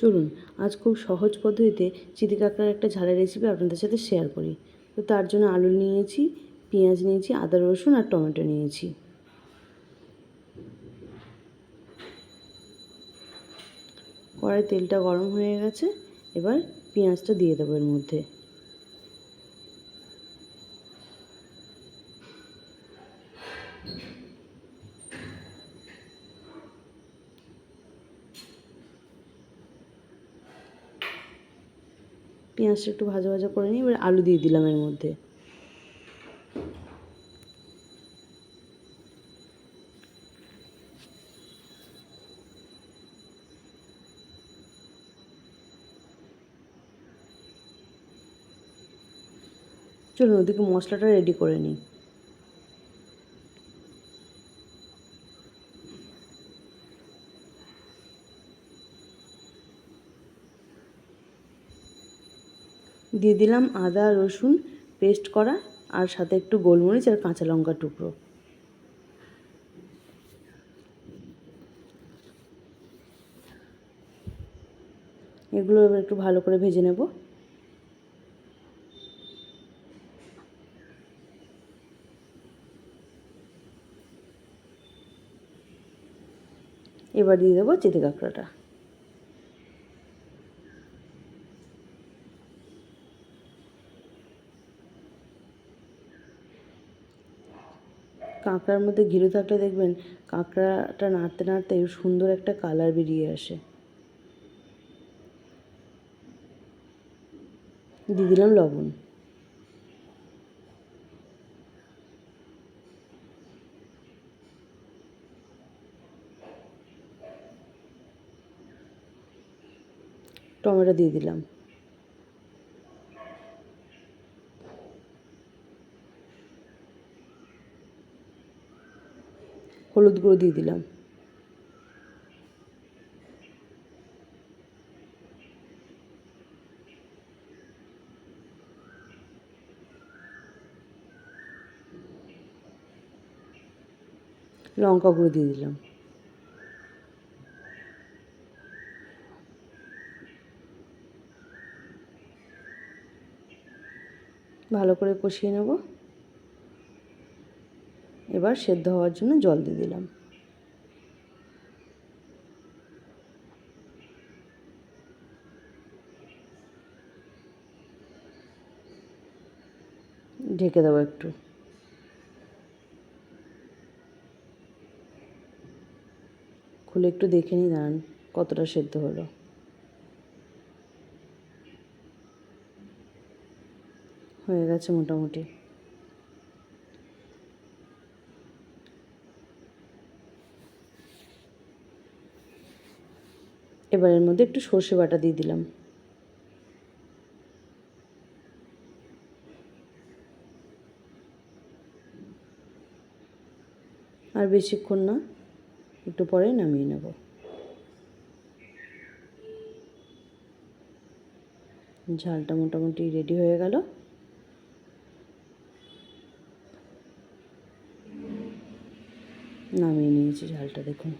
চলুন, আজ খুব সহজ পদ্ধতিতে চিতি কাঁকড়ার একটা ঝালের রেসিপি আপনাদের সাথে শেয়ার করি। তো তার জন্য আলু নিয়েছি, পেঁয়াজ নিয়েছি, আদা, রসুন আর টমেটো নিয়েছি। কড়াই তেলটা গরম হয়ে গেছে, এবার পেঁয়াজটা দিয়ে দেবো এর মধ্যে। পেঁয়াজটা একটু ভাজা ভাজা করে নিই এবার আলু দিয়ে দিলাম এর মধ্যে। চলুন ওদিকে মশলাটা রেডি করে নিই। দিয়ে দিলাম আদা, রসুন পেস্ট করা আর সাথে একটু গোলমরিচ আর কাঁচা লঙ্কার টুকরো। এগুলো এবার একটু ভালো করে ভেজে নেব। এবার দিয়ে দেবো চিতে কাঁকড়াটা। কাঁকড়ার মধ্যে ঘিরে থাকলে দেখবেন কাঁকড়াটা নাড়তে নাড়তে সুন্দর একটা কালার বেরিয়ে আসে। দিয়ে দিলাম লবণ। টমেটো দিয়ে দিলাম। হলুদ গুঁড়ো দিয়ে দিলাম। লঙ্কা গুঁড়ো দিয়ে দিলাম। ভালো করে কষিয়ে নেব। এবার সেদ্ধ হওয়ার জন্য জল দিয়ে দিলাম। ঢেকে দেবো একটু। খুলে একটু দেখে নিই, দাঁড়ান, কতটা সেদ্ধ হলো। হয়ে গেছে মোটামুটি। এবার এর মধ্যে একটু সর্ষে বাটা দিয়ে দিলাম। আর বেশিক্ষণ না, একটু পরে নামিয়ে নেব। ঝালটা মোটামুটি রেডি হয়ে গেল। নামিয়ে নিয়েছি ঝালটা, দেখুন।